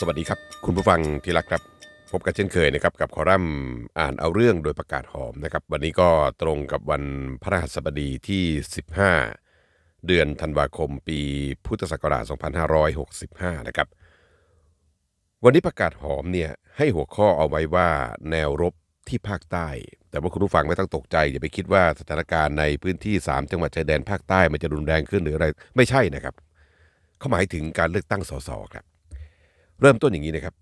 สวัสดีครับ คุณผู้ฟังที่รักครับ พบกันเช่นเคยนะครับกับคอลัมน์อ่านเอาเรื่องโดยประกาศหอมนะครับ วันนี้ก็ตรงกับวันพระหัสบดีที่ 15 เดือนธันวาคมปีพุทธศักราช 2565 นะครับ วันนี้ประกาศหอมเนี่ยให้หัวข้อเอาไว้ว่าแนวรบที่ภาคใต้ แต่ว่าคุณผู้ฟังไม่ต้องตกใจอย่าไปคิดว่าสถานการณ์ในพื้นที่ 3 จังหวัดชายแดนภาคใต้มันจะรุนแรงขึ้นหรืออะไรไม่ใช่นะครับเขาหมายถึงการเลือกตั้งสสครับ เริ่มต้นอย่างนี้นะครับ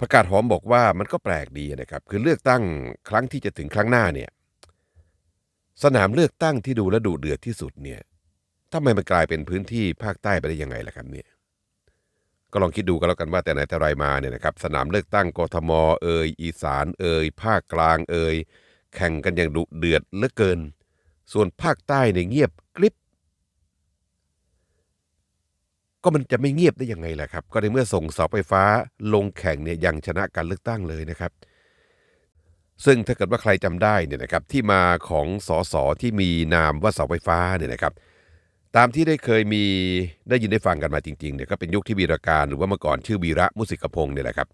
ประกาศหอมบอกว่ามันก็แปลกดีนะครับ คือเลือกตั้งครั้งที่จะถึงครั้งหน้าเนี่ย สนามเลือกตั้งที่ดูและดุเดือดที่สุดเนี่ยทำไมมันกลายเป็นพื้นที่ภาคใต้ไปได้ยังไงล่ะครับเนี่ย ก็ลองคิดดูกันแล้วกันว่าแต่ไหนแต่ไรมาเนี่ยนะครับ สนามเลือกตั้งกทมเอยอีสานเอยภาคกลางเอยแข่งกันอย่างดุเดือดเหลือเกิน ส่วนภาคใต้เนี่ยเงียบกริบ ก็มันจะไม่เงียบได้ยังไงล่ะครับ ก็ในเมื่อส่งเสาไฟฟ้าลงแข่งเนี่ยยังชนะการเลือกตั้งเลยนะครับ ซึ่งถ้าเกิดว่าใครจำได้เนี่ยนะครับที่มาของสสที่มีนามว่าเสาไฟฟ้าเนี่ยนะครับ ตามที่ได้เคยมีได้ยินได้ฟังกันมาจริงๆเนี่ยก็เป็นยุคที่วีรการหรือว่าเมื่อก่อนชื่อวีระมุสิกพงศ์เนี่ยแหละครับ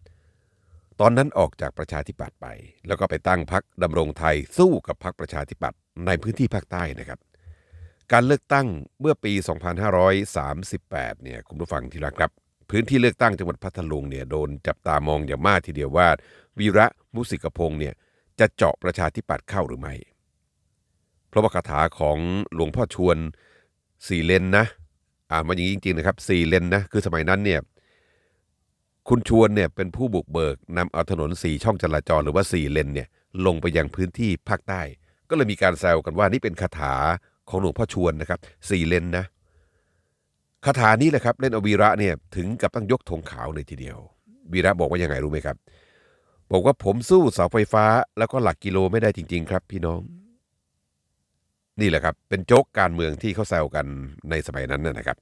ตอนนั้นออกจากประชาธิปัตย์ไป แล้วก็ไปตั้งพักดำรงไทยสู้กับพักประชาธิปัตย์ในพื้นที่ภาคใต้นะครับ การเลือกตั้งเมื่อปี 2538 เนี่ยคุณผู้ฟังที่รักครับ พื้นที่เลือกตั้งจังหวัดพัทลุงเนี่ยโดนจับตามองอย่างมากทีเดียวว่า วีระมุสิกพงศ์เนี่ยจะเจาะประชาธิปัตย์เข้าหรือไม่เพราะว่าคาถาของหลวงพ่อชวนสี่เลนนะอ่านมาอย่างนี้จริงๆนะครับสี่เลนนะคือสมัยนั้นเนี่ยคุณชวนเนี่ยเป็นผู้บุกเบิกนำเอาถนนสี่ช่องจราจรหรือว่าสี่เลนเนี่ยลงไปยังพื้นที่ภาคใต้ ก็เลยมีการแซวกันว่านี่เป็นคาถา ของหลวงพ่อชวนนะครับสี่เลนนะคาถานี้แหละครับเล่นอวีระเนี่ยถึงกับต้องยกธงขาวเลยทีเดียว วีระบอกว่ายังไงรู้ไหมครับ บอกว่าผมสู้เสาไฟฟ้าแล้วก็หลักกิโลไม่ได้จริง ๆ ครับ พี่น้อง นี่แหละครับ เป็นโจ๊กการเมืองที่เขาแซวกันในสมัยนั้นนะนะครับ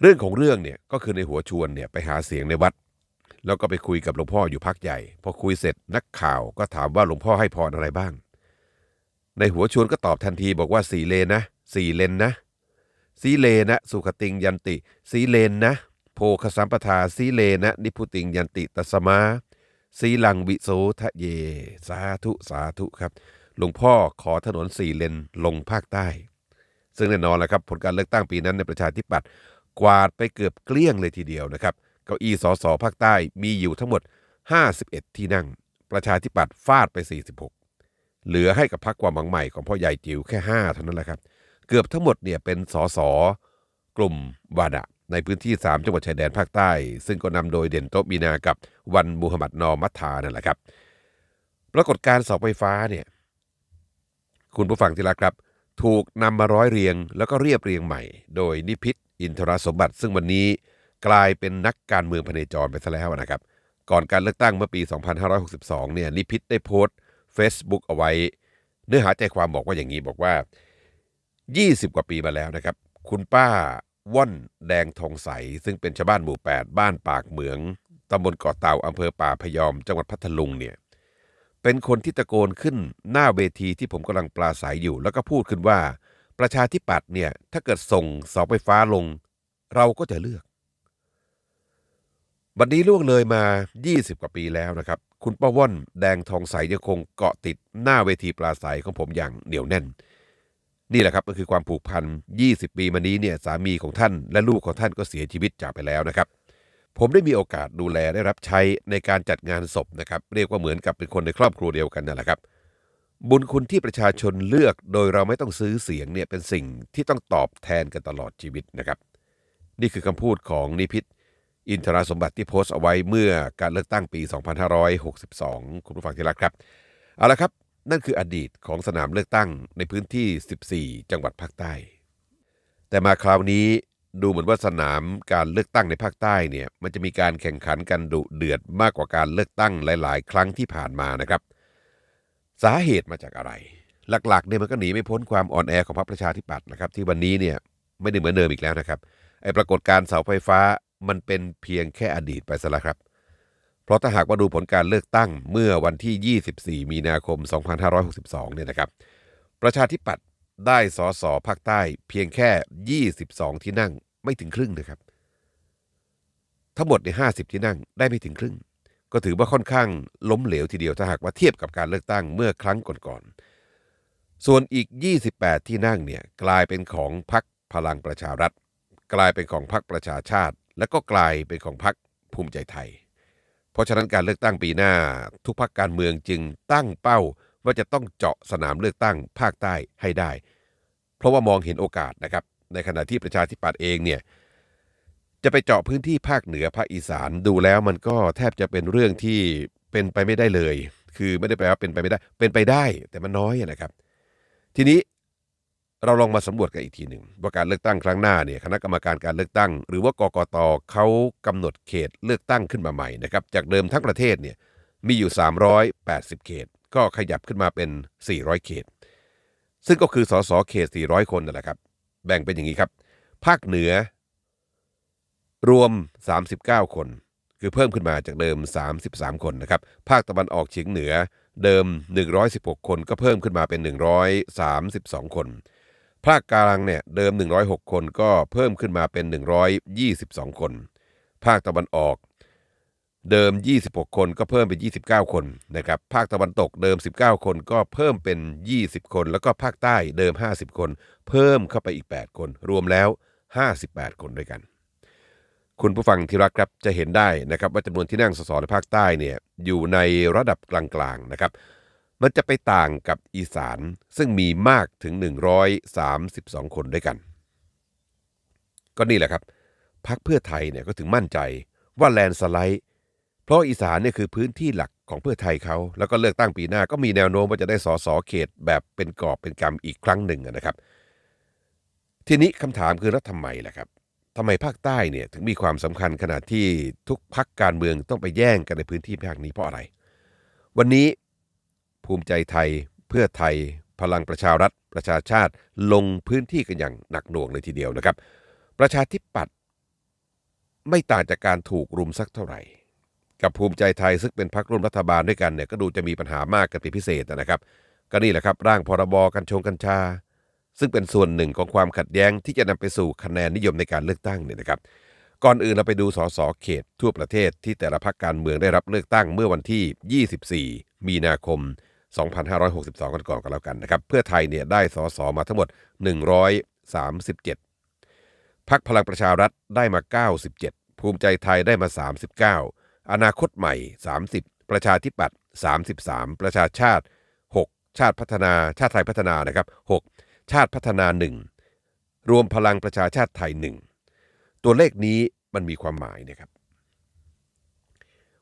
เรื่องของเรื่องเนี่ยก็คือในหัวชวนเนี่ยไปหาเสียงในวัด แล้วก็ไปคุยกับหลวงพ่ออยู่พักใหญ่ พอคุยเสร็จนักข่าวก็ถามว่าหลวงพ่อให้พรอะไรบ้าง ในหัวชวนก็ตอบทันทีบอกว่าสี่เลนนะสี่เลนนะสีเลนะ สุขติงยันติ สีเลนนะ โพคสัมปทาสีเลนะ นิพุติงยันติตัสมาสีลังวิโสทะเย สาธุสาธุครับ หลวงพ่อขอถนนสี่เลนลงภาคใต้ ซึ่งแน่นอนแล้วครับ ผลการเลือกตั้งปีนั้นในประชาธิปัตย์กวาดไปเกือบเกลี้ยงเลยทีเดียวนะครับ เก้าอี้สสภาคใต้มีอยู่ทั้งหมด 51 ที่นั่ง ประชาธิปัตย์ฟาดไป 46 เหลือให้กับพรรคความหวังใหม่ของพ่อใหญ่จิ๋วแค่ 5 เท่านั้นแหละครับ เกือบทั้งหมดเนี่ยเป็นสสกลุ่มวาดะในพื้นที่ 3 จังหวัดชายแดนภาคใต้ ซึ่งก็นำโดยเด่นโตะมีนากับวันมูฮัมหมัดนอมัทธานั่นแหละครับ ปรากฏการเสาไฟฟ้าเนี่ยคุณผู้ฟังที่รักครับ ถูกนำมาร้อยเรียงแล้วก็เรียบเรียงใหม่ โดยนิพิษอินทรสมบัติ ซึ่งวันนี้กลายเป็นนักการเมืองพเนจรไปซะแล้วนะครับ ก่อนการเลือกตั้งเมื่อปี 2562 เนี่ยนิพิษได้โพสต์ Facebook เอาไว้ เนื้อหาใจความบอกว่าอย่างนี้บอกว่า 20 กว่าปีมาแล้วนะครับ คุณป้าว่อนแดงทองใส ซึ่งเป็นชาวบ้านหมู่ 8 บ้านปากเหมืองตำบลเกาะเต่าอำเภอป่าพยอม จังหวัดพัทลุงเนี่ยเป็นคนที่ตะโกนขึ้นหน้าเวทีที่ผมกำลังปราศัยอยู่ แล้วก็พูดขึ้นว่า ประชาธิปัตย์เนี่ยถ้าเกิดส่งเสาไฟฟ้าลง เราก็จะเลือก บัดนี้ล่วงเลยมา 20 กว่าปีแล้วนะครับ คุณป้าว่อนแดงทองใสยังคงเกาะติดหน้าเวทีปราศัยของผมอย่างเหนียวแน่น นี่แหละครับก็คือความผูกพัน 20 ปีมานี้เนี่ยสามีของท่านและลูกของท่านก็เสียชีวิตจากไปแล้วนะครับ ผมได้มีโอกาสดูแลได้รับใช้ในการจัดงานศพนะครับ เรียกว่าเหมือนกับเป็นคนในครอบครัวเดียวกันนั่นแหละครับ บุญคุณที่ประชาชนเลือกโดยเราไม่ต้องซื้อเสียงเนี่ยเป็นสิ่งที่ต้องตอบแทนกันตลอดชีวิตนะครับ นี่คือคำพูดของนิพิษ อินทราสมบัติที่โพสต์เอาไว้เมื่อการเลือกตั้งปี 2562 คุณผู้ฟังที่รักครับ เอาละครับ นั่นคืออดีตของสนามเลือกตั้งในพื้นที่ 14 จังหวัดภาคใต้ แต่มาคราวนี้ดูเหมือนว่าสนามการเลือกตั้งในภาคใต้เนี่ยมันจะมีการแข่งขันกันดุเดือดมากกว่าการเลือกตั้งหลาย ๆ ครั้งที่ผ่านมานะครับ สาเหตุมาจากอะไร หลักๆเนี่ยมันก็หนีไม่พ้นความอ่อนแอของพรรคประชาธิปัตย์นะครับ ที่วันนี้เนี่ยไม่ได้เหมือนเดิมอีกแล้วนะครับไอ้ปรากฏการเสาไฟฟ้า มันเป็นเพียงแค่อดีตไปซะล้วครับ เพราะถ้าหากมาดูผลการเลือกตั้งเมื่อวันที่ 24 มีนาคม 2562 เนี่ยนะครับ ประชาธิปัตย์ได้สอสอภาคใต้เพียงแค่ 22 ที่นั่งไม่ถึงครึ่งนะครับ ทั้งหมดในห้าสิบที่นั่งได้ไม่ถึงครึ่ง ก็ถือว่าค่อนข้างล้มเหลวทีเดียวถ้าหากว่าเทียบกับการเลือกตั้งเมื่อครั้งก่อนๆ ส่วนอีก 28 ที่นั่งเนี่ยกลายเป็นของพรรคพลังประชารัฐ กลายเป็นของพรรคประชาชาติ และก็กลายเป็นของพรรคภูมิใจไทย เพราะฉะนั้นการเลือกตั้งปีหน้า ทุกพรรคการเมืองจึงตั้งเป้าว่าจะต้องเจาะสนามเลือกตั้งภาคใต้ให้ได้ เพราะว่ามองเห็นโอกาสนะครับ ในขณะที่ประชาธิปัตย์เองเนี่ยจะไปเจาะพื้นที่ภาคเหนือภาคอีสานดูแล้วมันก็แทบจะเป็นเรื่องที่เป็นไปไม่ได้เลย คือไม่ได้แปลว่าเป็นไปไม่ได้ เป็นไปได้แต่มันน้อยนะครับ ทีนี้ เราลองมาสำรวจกันอีกทีหนึ่งว่าการเลือกตั้งครั้งหน้าเนี่ยคณะกรรมการการเลือกตั้ง หรือว่ากกตเขากำหนดเขตเลือกตั้งขึ้นมาใหม่นะครับจากเดิมทั้งประเทศเนี่ยมีอยู่ 380 เขต ก็ขยับขึ้นมาเป็น 400 เขต ซึ่งก็คือสสเขต 400 คนนั่นแหละครับ แบ่งเป็นอย่างนี้ครับ ภาคเหนือ รวม 39 คน คือเพิ่มขึ้นมาจากเดิม 33 คนนะครับ ภาคตะวันออกเฉียงเหนือเดิม 116 คนก็เพิ่มขึ้นมาเป็น 132 คน ภาคกลางเนี่ยเดิม 106 คนก็เพิ่มขึ้นมาเป็น 122 คน ภาคตะวันออกเดิม 26 คนก็เพิ่มเป็น 29 คนนะครับ ภาคตะวันตกเดิม 19 คนก็เพิ่มเป็น 20 คน แล้วก็ภาคใต้เดิม 50 คน เพิ่มเข้าไปอีก 8 คน รวมแล้ว 58 คนด้วยกัน คุณผู้ฟังที่รักครับจะเห็นได้นะครับว่าจำนวนที่นั่งสสในภาคใต้เนี่ยอยู่ในระดับกลางๆนะครับ มันจะไปต่างกับอีสานซึ่งมีมากถึง 132 คนด้วยกัน ก็นี่แหละครับพักเพื่อไทยเนี่ยก็ถึงมั่นใจว่าแลนสไลด์ เพราะอีสานเนี่ยคือพื้นที่หลักของเพื่อไทยเขา แล้วก็เลือกตั้งปีหน้าก็มีแนวโน้มว่าจะได้สอสอเขตแบบเป็นกอบเป็นกำอีกครั้งหนึ่งนะครับ ทีนี้คำถามคือแล้วทำไมล่ะครับทำไมภาคใต้เนี่ยถึงมีความสำคัญขนาดที่ทุกพักการเมืองต้องไปแย่งกันในพื้นที่ภาคนี้เพราะอะไร วันนี้ ภูมิใจไทย เพื่อไทย พลังประชารัฐ ประชาชาติลงพื้นที่กันอย่างหนักหน่วงเลยทีเดียวนะครับ ประชาธิปัตย์ไม่ต่างจากการถูกรุมสักเท่าไหร่ กับภูมิใจไทยซึ่งเป็นพรรคร่วมรัฐบาลด้วยกันเนี่ยก็ดูจะมีปัญหามากกันเป็นพิเศษนะครับ ก็นี่แหละครับ ร่างพรบกัญชงกัญชา ซึ่งเป็นส่วนหนึ่งของความขัดแย้งที่จะนำไปสู่คะแนนนิยมในการเลือกตั้งเนี่ยนะครับ ก่อนอื่นเราไปดูสสเขตทั่วประเทศที่แต่ละพรรคการเมืองได้รับเลือกตั้งเมื่อวันที่ 24 มีนาคม 2562 กันก่อนกันแล้วกันนะครับ เพื่อไทยเนี่ยได้สสมาทั้งหมด 137พรรคพลังประชารัฐได้มา 97 ภูมิใจไทยได้มา 39 อนาคตใหม่ 30 ประชาธิปัตย์33 ประชาชาติ 6 ชาติพัฒนา ชาติไทยพัฒนานะครับ 6 ชาติพัฒนา 1 รวมพลังประชาชาติไทย 1 ตัวเลขนี้มันมีความหมายนะครับ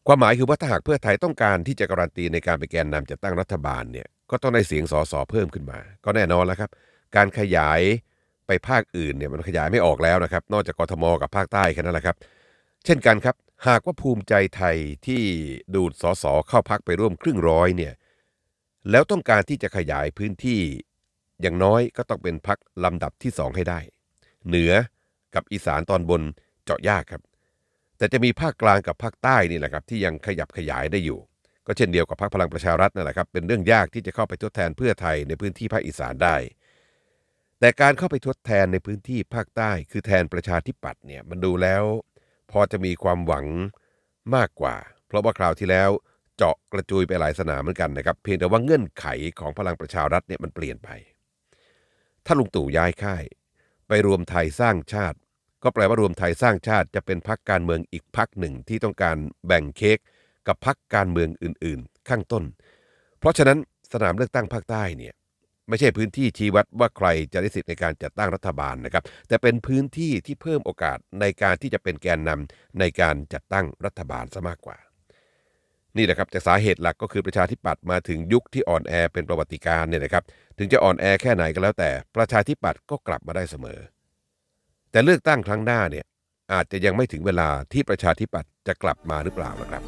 ความหมายคือว่าถ้าหากเพื่อไทยต้องการที่จะการันตีในการเป็นแกนนำจัดตั้งรัฐบาลเนี่ยก็ต้องได้เสียงสสเพิ่มขึ้นมา ก็แน่นอนแล้วครับ การขยายไปภาคอื่นเนี่ยมันขยายไม่ออกแล้วนะครับ นอกจากกทมกับภาคใต้แค่นั้นแหละครับ เช่นกันครับ หากว่าภูมิใจไทยที่ดูดสสเข้าพักไปร่วมครึ่งร้อยเนี่ยแล้วต้องการที่จะขยายพื้นที่อย่างน้อยก็ต้องเป็นพักลำดับที่สองให้ได้ เหนือกับอีสานตอนบนเจาะยากครับ แต่จะมีภาคกลางกับภาคใต้นี่แหละครับที่ยังขยับขยายได้อยู่ ก็เช่นเดียวกับพรรคพลังประชารัฐนั่นแหละครับเป็นเรื่องยากที่จะเข้าไปทดแทนเพื่อไทยในพื้นที่ภาคอีสานได้ แต่การเข้าไปทดแทนในพื้นที่ภาคใต้ คือแทนประชาธิปัตย์เนี่ยมันดูแล้ว พอจะมีความหวังมากกว่า เพราะว่าคราวที่แล้วเจาะกระจุยไปหลายสนามเหมือนกันนะครับ เพียงแต่ว่าเงื่อนไขของพลังประชารัฐเนี่ยมันเปลี่ยนไป ถ้าลุงตู่ย้ายค่าย ไปรวมไทยสร้างชาติ ก็แปลว่ารวมไทยสร้างชาติจะเป็นพักการเมืองอีกพักหนึ่งที่ต้องการแบ่งเค้กกับพักการเมืองอื่น ๆ ข้างต้น เพราะฉะนั้นสนามเลือกตั้งภาคใต้เนี่ยไม่ใช่พื้นที่ชี้วัดว่าใครจะได้สิทธิ์ในการจัดตั้งรัฐบาลนะครับ แต่เป็นพื้นที่ที่เพิ่มโอกาสในการที่จะเป็นแกนนำในการจัดตั้งรัฐบาลซะมากกว่า นี่แหละครับจากสาเหตุหลักก็คือประชาธิปัตย์มาถึงยุคที่อ่อนแอเป็นประวัติการณ์เนี่ยนะครับ ถึงจะอ่อนแอแค่ไหนก็แล้วแต่ประชาธิปัตย์ก็กลับมาได้เสมอ แต่เลือกตั้งครั้งหน้าเนี่ยอาจจะยังไม่ถึงเวลาที่ประชาธิปัตย์จะกลับมาหรือเปล่านะครับ